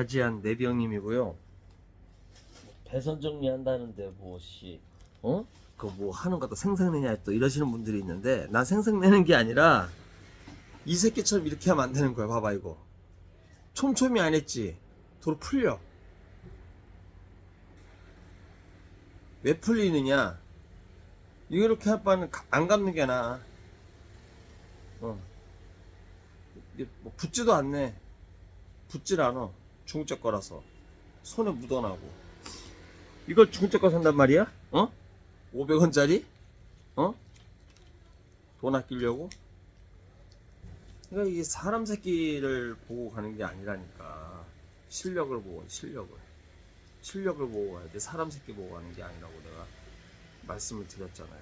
가지한 내병님이고요. 배선 정리한다는데 뭐씨 어? 그 뭐 하는 것도 생색내냐 또 이러시는 분들이 있는데 난 생색내는 게 아니라 이 새끼처럼 이렇게 하면 안 되는 거야. 봐봐 이거. 촘촘히 안 했지. 도로 풀려. 왜 풀리느냐? 이렇게 할 바는 가- 안 감는 게 나아. 어. 이게 뭐 붙지도 않네. 붙질 않아. 중국제 거라서. 손에 묻어나고. 이걸 중국제 거 산단 말이야? 어? 500원짜리? 어? 돈 아끼려고? 그러니까 이게 사람 새끼를 보고 가는 게 아니라니까. 실력을 보고, 실력을. 실력을 보고 가야 돼. 사람 새끼 보고 가는 게 아니라고 내가 말씀을 드렸잖아요.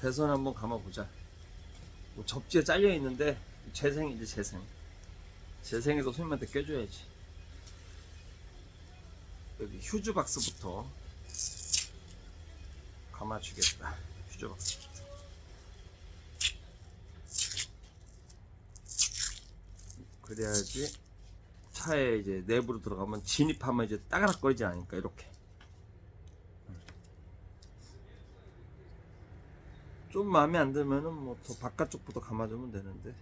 대선 한번 감아보자. 뭐 접지에 잘려 있는데 재생이지 재생. 재생에도 손님한테 껴줘야지. 여기 휴즈 박스부터 감아주겠다. 휴즈 박스부터. 그래야지 차에 이제 내부로 들어가면 진입하면 이제 따가락거리지 않으니까 이렇게. 좀 마음에 안 들면은 뭐 더 바깥쪽부터 감아주면 되는데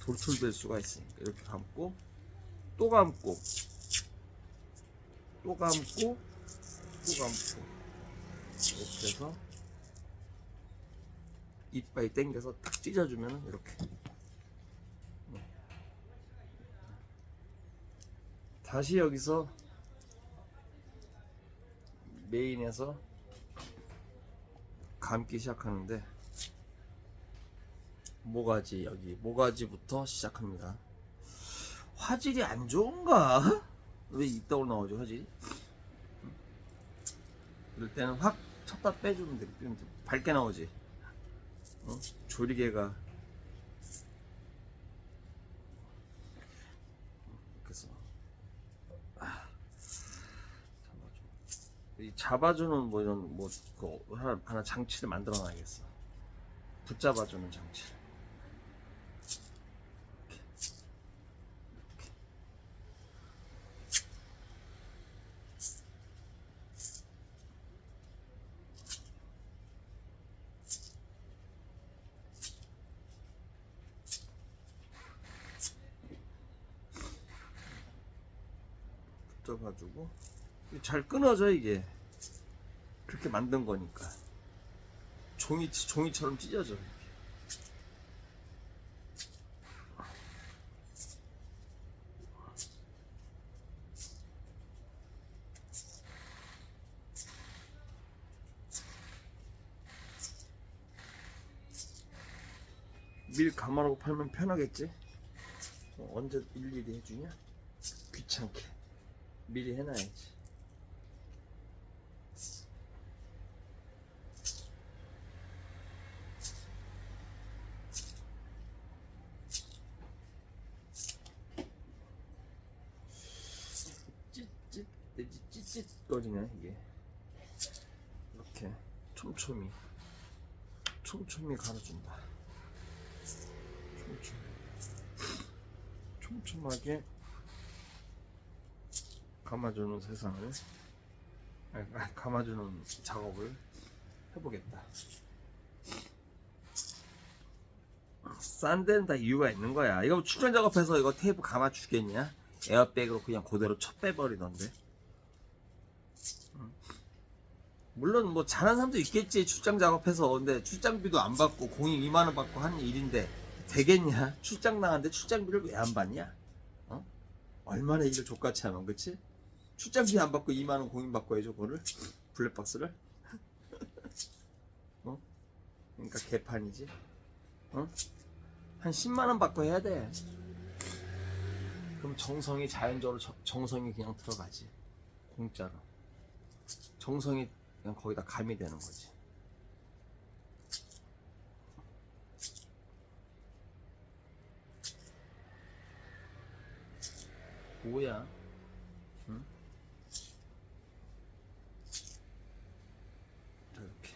돌출될 수가 있으니까 이렇게 감고 또 감고 또 감고 또 감고 이렇게 해서 이빨 당겨서 딱 찢어주면은 이렇게 네. 다시 여기서 메인에서 감기 시작하는데 모가지 여기 모가지부터 시작합니다. 화질이 안 좋은가? 왜 이따로 나오죠 화질이? 이럴 때는 확 쳤다. 빼주면 돼. 밝게 나오지. 어? 조리개가 그래서 아, 잡아주는 뭐 이런 뭐그 하나, 하나 장치를 만들어 놔야겠어. 붙잡아주는 장치를. 붙잡아주고 잘 끊어져 이게 그렇게 만든 거니까 종이 종이처럼 찢어져 이렇게. 밀 감아라고 팔면 편하겠지? 어, 언제 일일이 해주냐? 귀찮게 미리 해놔야지. 찌찌 내지 찌찌거리네 이게? 이렇게 촘촘히 촘촘히 갈아준다. 촘촘히. 촘촘하게 감아주는 세상을 아니, 아니, 감아주는 작업을 해보겠다. 싼 데는 다 이유가 있는 거야. 이거 출전 작업해서 이거 테이프 감아 주겠냐? 에어백으로 그냥 그대로 쳐 빼버리던데. 응. 물론 뭐 잘하는 사람도 있겠지 출장 작업해서 근데 출장비도 안 받고 공익 2만 원 받고 하는 일인데 되겠냐? 출장 나갔는데 출장비를 왜 안 받냐? 어? 얼마나 일을 족같이 하면 그치? 출장비 안 받고 2만 원 공익 받고 해줘 그거를 블랙박스를 어? 그러니까 개판이지 어? 한 10만 원 받고 해야 돼 그럼 정성이 자연적으로 저- 정성이 그냥 들어가지 공짜로 정성이 그냥 거기다 감이 되는 거지. 뭐야? 응? 자, 이렇게.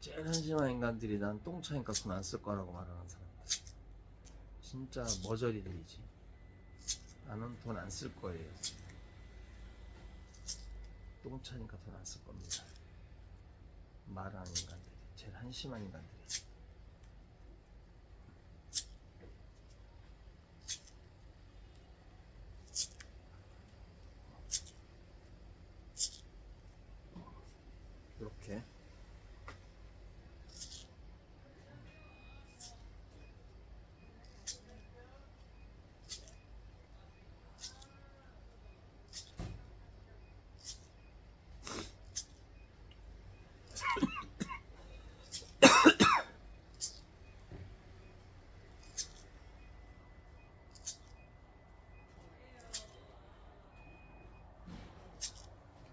제일 한심한 인간들이 난 똥차니까 돈 안 쓸 거라고 말하는 사람들. 진짜 머저리들이지. 나는 돈 안 쓸 거예요. 똥차니까 돈 안 쓸 겁니다. 말하는 인간들이. 제일 한심한 인간들이. 이렇게.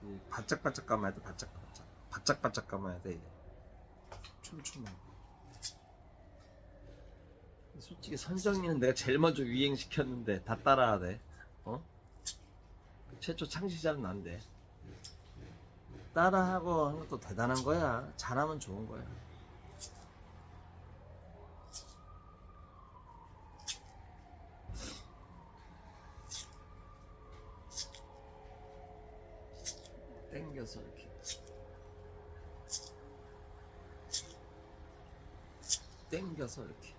이 바짝바짝 감아야 돼 바짝바짝. 바짝바짝 감아야 돼 촘촘하고 솔직히 선정이는 내가 제일 먼저 유행시켰는데 다 따라하네 어? 최초 창시자는 난데 따라하고 하는 것도 대단한 거야. 잘하면 좋은 거야 땡겨서 이렇게. 이렇게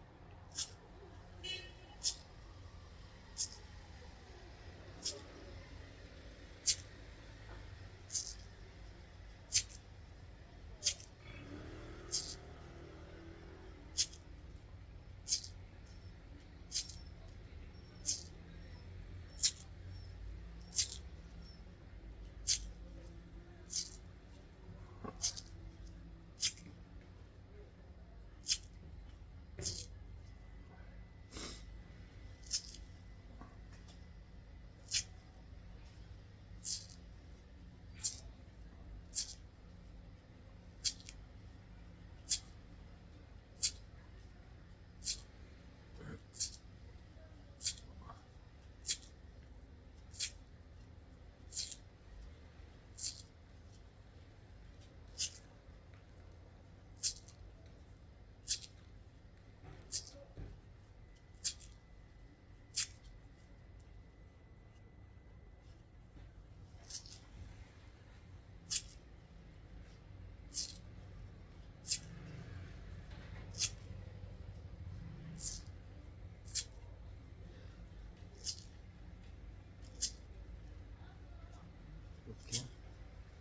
이렇게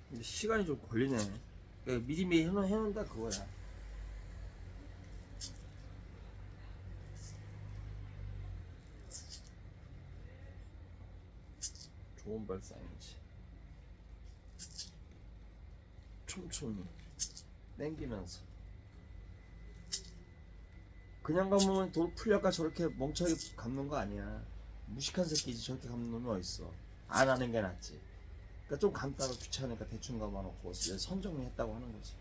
근데 시간이 좀 걸리네. 그러니까 미리미리 해놓, 해놓는다 그거야. 좋은 발상이지. 촘촘히 땡기면서. 그냥 감으면 돌 풀려가 저렇게 멍청하게 감는 거 아니야. 무식한 새끼지 저렇게 감는 놈이 어딨어. 안 하는 게 낫지 그러니까 좀 감다가 귀찮으니까 대충 감아놓고 선정했다고 하는 거지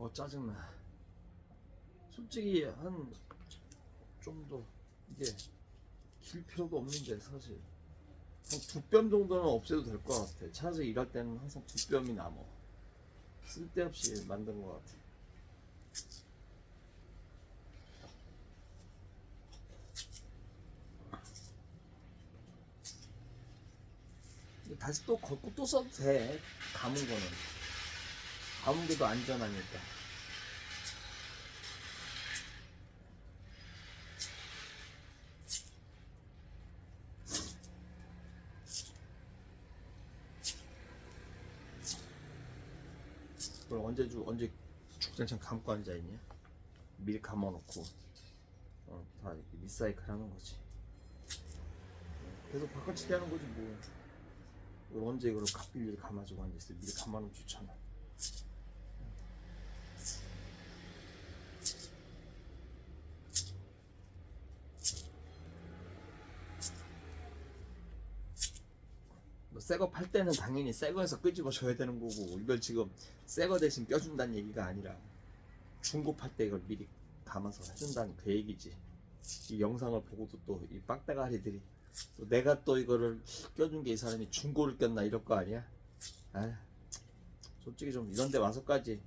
어 짜증나. 솔직히 한 좀 더 이게 길 필요도 없는데 사실. 한 두 뼘 정도는 없애도 될 것 같아. 차에서 일할 때는 항상 두 뼘이 남어 쓸데없이 만든 것 같아. 다시 또 걷고 또 써도 돼. 감은 거는 더 안전하니까 그럼 언제 주 언제 축전창 감고 앉아 있냐? 미리 감아놓고 어, 다 이렇게 리사이클 하는 거지. 계속 바꿔치기 하는 거지 뭐. 이걸 언제 이걸 갓빌리를 감아주고 앉아 있어? 미리 감아놓으면 좋잖아. 새거 팔 때는 당연히 새거에서 끄집어 줘야 되는 거고 이걸 지금 새거 대신 껴준다는 얘기가 아니라 중고 팔 때 이걸 미리 감아서 해준다는 그 얘기지. 이 영상을 보고도 또 이 빡대가리들이 또 내가 또 이거를 껴준 게 이 사람이 중고를 꼈나 이럴 거 아니야? 아 솔직히 좀 이런 데 와서까지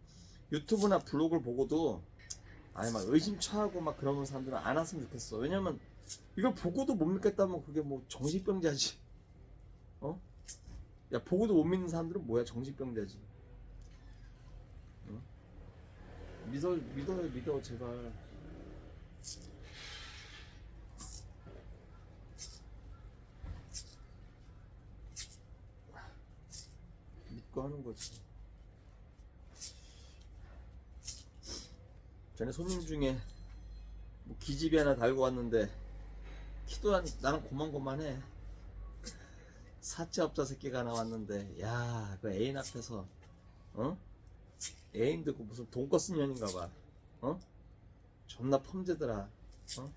유튜브나 블로그를 보고도 아니 막 의심처하고 막 그러는 사람들은 안 왔으면 좋겠어. 왜냐면 이걸 보고도 못 믿겠다면 그게 뭐 정신병자지. 어? 야 보고도 못 믿는 사람들은 뭐야? 정신병자지. 응? 믿어 믿어요 믿어 제발. 믿고 하는 거지. 전에 손님 중에 뭐 기집애 하나 달고 왔는데 키도 한 나는 고만고만해 사채업자 새끼가 하나 왔는데 야 그 애인 앞에서 어? 애인 듣고 무슨 돈꺼스 년인가 봐 어? 존나 펌제더라 어?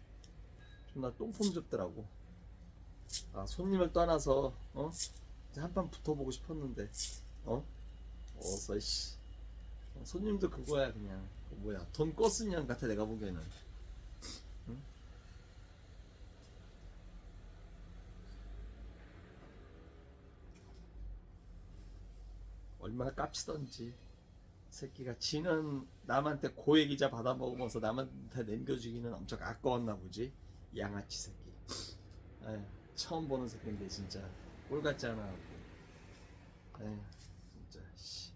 존나 똥폼 줬더라고 아 손님을 떠나서 어? 한판 붙어보고 싶었는데 어? 어서 씨 어, 손님도 그거야 그냥 그 뭐야 돈꺼스 년 같아 내가 보기에는 얼마나 깝치던지. 새끼가 지는 남한테 고액 이자 받아먹으면서 남한테 남겨주기는 엄청 아까웠나 보지. 양아치 새끼. 에휴, 처음 보는 새끼인데 진짜 꼴 같지 않아 에휴, 진짜 씨.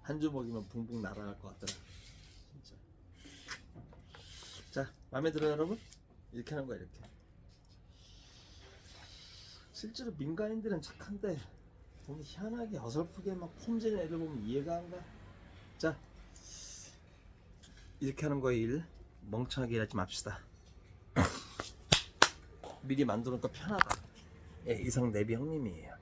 한 주먹이면 붕붕 날아갈 것 같더라 진짜. 자 마음에 들어요 여러분? 이렇게 하는 거야 이렇게. 실제로 민간인들은 착한데 너무 희한하게 어설프게 막 폼지는 애들 보면 이해가 안 가. 자, 이렇게 하는 거에 일 멍청하게 일하지 맙시다. 미리 만들어놓으니까 편하다. 예, 이상 내비 형님이에요.